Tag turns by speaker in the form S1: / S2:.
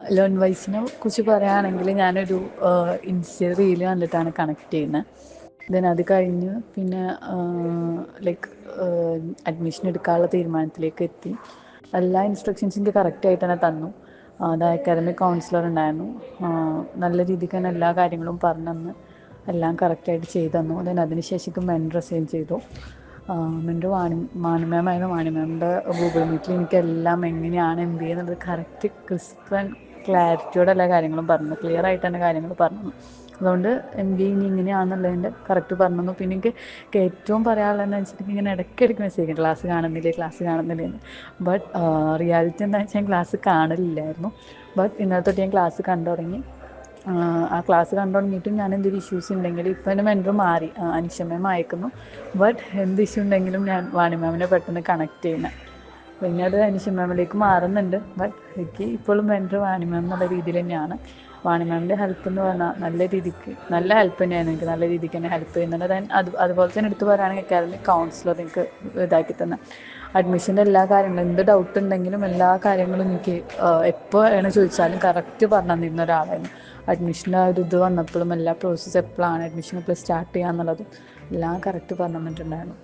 S1: Learn വൈസിനെ കുറിച്ച് പറയുകയാണെങ്കിൽ ഞാനൊരു ഇൻസ്റ്റ റീൽ കണ്ടിട്ടാണ് കണക്ട് ചെയ്യുന്നത് ദെൻ അത് കഴിഞ്ഞ് പിന്നെ ലൈക്ക് അഡ്മിഷൻ എടുക്കാനുള്ള തീരുമാനത്തിലേക്ക് എത്തി. എല്ലാ ഇൻസ്ട്രക്ഷൻസും എനിക്ക് കറക്റ്റായിട്ട് തന്നെ തന്നു. അത് അക്കാദമിക് കൗൺസിലർ ഉണ്ടായിരുന്നു. നല്ല രീതിക്ക് തന്നെ എല്ലാ കാര്യങ്ങളും പറഞ്ഞു തന്ന് എല്ലാം കറക്റ്റായിട്ട് ചെയ്തു തന്നു. ദെൻ അതിനുശേഷം മെന്റർ അസൈൻ ചെയ്തു. മെന്റർ വാണി മാണി മാമായിരുന്നു വാണി മാമിന്റെ ഗൂഗിൾ മീറ്റിൽ എനിക്കെല്ലാം എങ്ങനെയാണ് എന്ത് ചെയ്യുന്നത് കറക്റ്റ് ക്രിസ്പ് ആൻഡ് ക്ലാരിറ്റിയോടെ എല്ലാ കാര്യങ്ങളും പറഞ്ഞു. ക്ലിയർ ആയിട്ട് തന്നെ കാര്യങ്ങൾ പറഞ്ഞു. അതുകൊണ്ട് എം ബി എ ഇനി ഇങ്ങനെയാണെന്നുള്ളതിന്റെ കറക്റ്റ് പറഞ്ഞു പിന്നെ എനിക്ക് ഏറ്റവും പറയാനുള്ളതെന്ന് വെച്ചിട്ടുണ്ടെങ്കിൽ ഇങ്ങനെ ഇടയ്ക്കിടയ്ക്ക് മെസ്സേജ് ക്ലാസ് കാണുന്നില്ലേ? ക്ലാസ് കാണുന്നില്ലേ? എന്ന്. ബട്ട് റിയാലിറ്റി എന്താ വെച്ചാൽ ഞാൻ ക്ലാസ് കാണലില്ലായിരുന്നു. ബട്ട് ഇന്നലെ തൊട്ട് ഞാൻ ക്ലാസ് കണ്ടു തുടങ്ങി. ആ ക്ലാസ് കണ്ടു തുടങ്ങിയിട്ടും ഞാൻ എന്തൊരു ഇഷ്യൂസ് ഉണ്ടെങ്കിൽ ഇപ്പം എന്റെ മെന്റർ മാറി. അനിഷമ്മയും അയക്കുന്നു. ബട്ട് എന്ത് ഇഷ്യൂ ഉണ്ടെങ്കിലും ഞാൻ വാണി മാമിനെ പെട്ടെന്ന് കണക്ട് ചെയ്യുന്നത് പിന്നെ അത് മാമിലേക്ക് മാറുന്നുണ്ട്. ബട്ട് എനിക്ക് ഇപ്പോഴും മെന്റർ വാണി മാം എന്നുള്ള രീതിയിൽ തന്നെയാണ്. വാണി മാമിന്റെ ഹെൽപ്പ് എന്ന് പറഞ്ഞാൽ നല്ല രീതിക്ക് നല്ല ഹെൽപ്പ് തന്നെയാണ് എനിക്ക് നല്ല രീതിക്ക് തന്നെ ഹെൽപ്പ് ചെയ്യുന്നുണ്ട്. അത് അതുപോലെ തന്നെ എടുത്ത് പറയുകയാണെങ്കിൽ അക്കാദമിക് കൗൺസിലർ എനിക്ക് ഇതാക്കി തന്നെ. അഡ്മിഷന്റെ എല്ലാ കാര്യങ്ങളും എന്ത് ഡൗട്ട് ഉണ്ടെങ്കിലും എല്ലാ കാര്യങ്ങളും എനിക്ക് എപ്പോൾ വേണം ചോദിച്ചാലും കറക്റ്റ് പറഞ്ഞു തന്നിരുന്ന ഒരാളായിരുന്നു. അഡ്മിഷന്റെ ഒരു ഇത് വന്നപ്പോഴും എല്ലാ പ്രോസസ്സ് എപ്പോഴാണ് അഡ്മിഷൻ എപ്പോൾ സ്റ്റാർട്ട് ചെയ്യാന്നുള്ളതും എല്ലാം കറക്റ്റ് പറഞ്ഞു തന്നിട്ടുണ്ടായിരുന്നു.